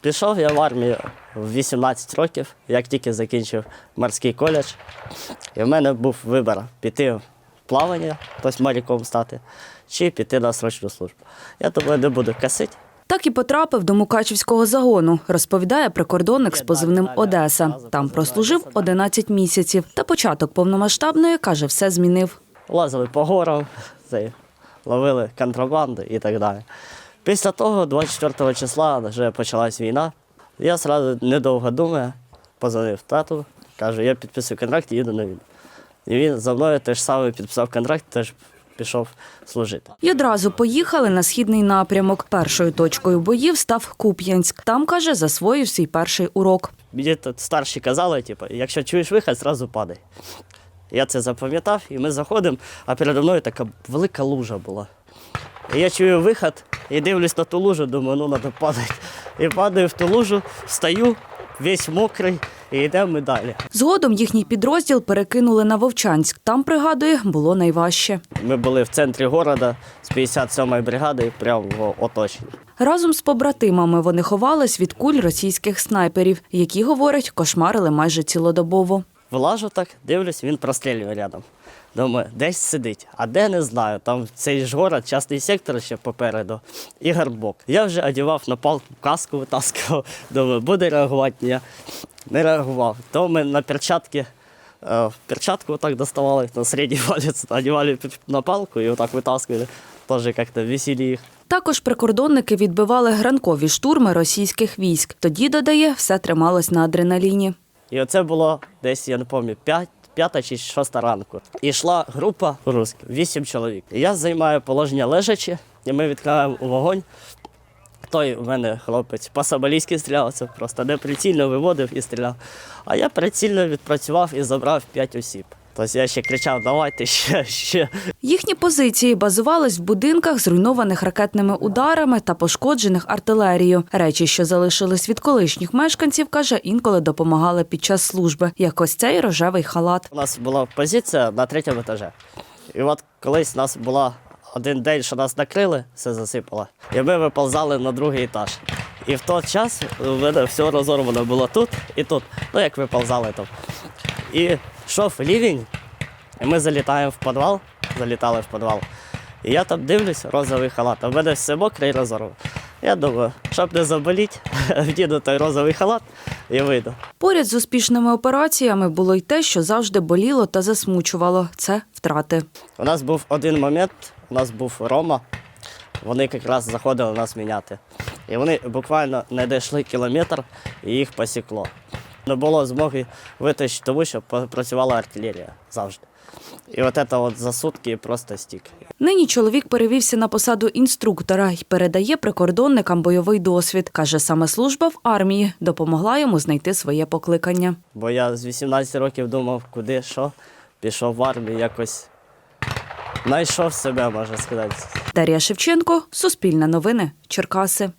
Пішов я в армію в 18 років, як тільки закінчив морський коледж. І в мене був вибір піти в плавання, тобто моряком стати, чи піти на срочну службу. Я думаю, не буду косити. Так і потрапив до Мукачівського загону, розповідає прикордонник з позивним Одеса. Там прослужив 11 місяців. Та початок повномасштабної, каже, все змінив. Лазили по горам, ловили контрабанду і так далі. Після того, 24 числа, вже почалась війна. Я одразу недовго думаю, позвонив тату, кажу, я підписую контракт і їду на війну. І він за мною теж саме підписав контракт, теж пішов служити. І одразу поїхали на східний напрямок. Першою точкою боїв став Куп'янськ. Там, каже, засвоїв свій перший урок. Мені тут старші казали, типу, якщо чуєш вихід, зразу падай. Я це запам'ятав, і ми заходимо, а передо мною така велика лужа була. Я чую вихід і дивлюсь на ту лужу, думаю, ну треба падати. І падаю в ту лужу, встаю, весь мокрий, і йдемо ми далі. Згодом їхній підрозділ перекинули на Вовчанськ. Там, пригадує, було найважче. Ми були в центрі міста з 57-ї бригади, прямо в оточенні. Разом з побратимами вони ховались від куль російських снайперів, які, говорять, кошмарили майже цілодобово. Вилажу так, дивлюсь, він прострілює рядом. Думаю, десь сидить, а де не знаю. Там цей ж город, частний сектор ще попереду, і гарбок. Я вже одягав на палку каску, витаскував. Думаю, буде реагувати. Ні, не реагував. То ми на перчатки, е, перчатку отак доставали, на середній палець, одягали на палку і отак витаскували. Теж як-то їх. Також прикордонники відбивали гранкові штурми російських військ. Тоді, додає, все трималось на адреналіні. І оце було десь, я не пам'ятаю, 5, п'ята чи шоста ранку. І йшла група русських, вісім чоловік. І я займаю положення лежачі, і ми відкриваємо вогонь. Той у мене хлопець по-соболійськи стріляв, це просто неприцільно виводив і стріляв. А я прицільно відпрацював і забрав п'ять осіб. Тобто я ще кричав, давайте ще, ще. Їхні позиції базувались в будинках, зруйнованих ракетними ударами та пошкоджених артилерією. Речі, що залишились від колишніх мешканців, каже, інколи допомагали під час служби, як ось цей рожевий халат. У нас була позиція на третьому етажі. І от колись у нас була один день, що нас накрили, все засипало. І ми виповзали на другий етаж. І в той час у мене все розорвано було тут і тут. Ну, як виповзали там. І йшов лівень, і ми залітаємо в підвал, залітали в підвал. І я там дивлюсь, розовий халат, а в мене все мокре і. Я думаю, щоб не заболіти, вдіну той розовий халат і вийду. Поряд з успішними операціями було й те, що завжди боліло та засмучувало. Це втрати. У нас був один момент, у нас був Рома. Вони якраз заходили нас міняти. І вони буквально не дійшли кілометр і їх посікло. Не було змоги витащити, тому що працювала артилерія завжди. І от це от за сутки просто стік. Нині чоловік перевівся на посаду інструктора і передає прикордонникам бойовий досвід. Каже, саме служба в армії допомогла йому знайти своє покликання. Бо я з 18 років думав, куди, що, пішов в армію, якось знайшов себе, можна сказати. Дар'я Шевченко, Суспільне новини, Черкаси.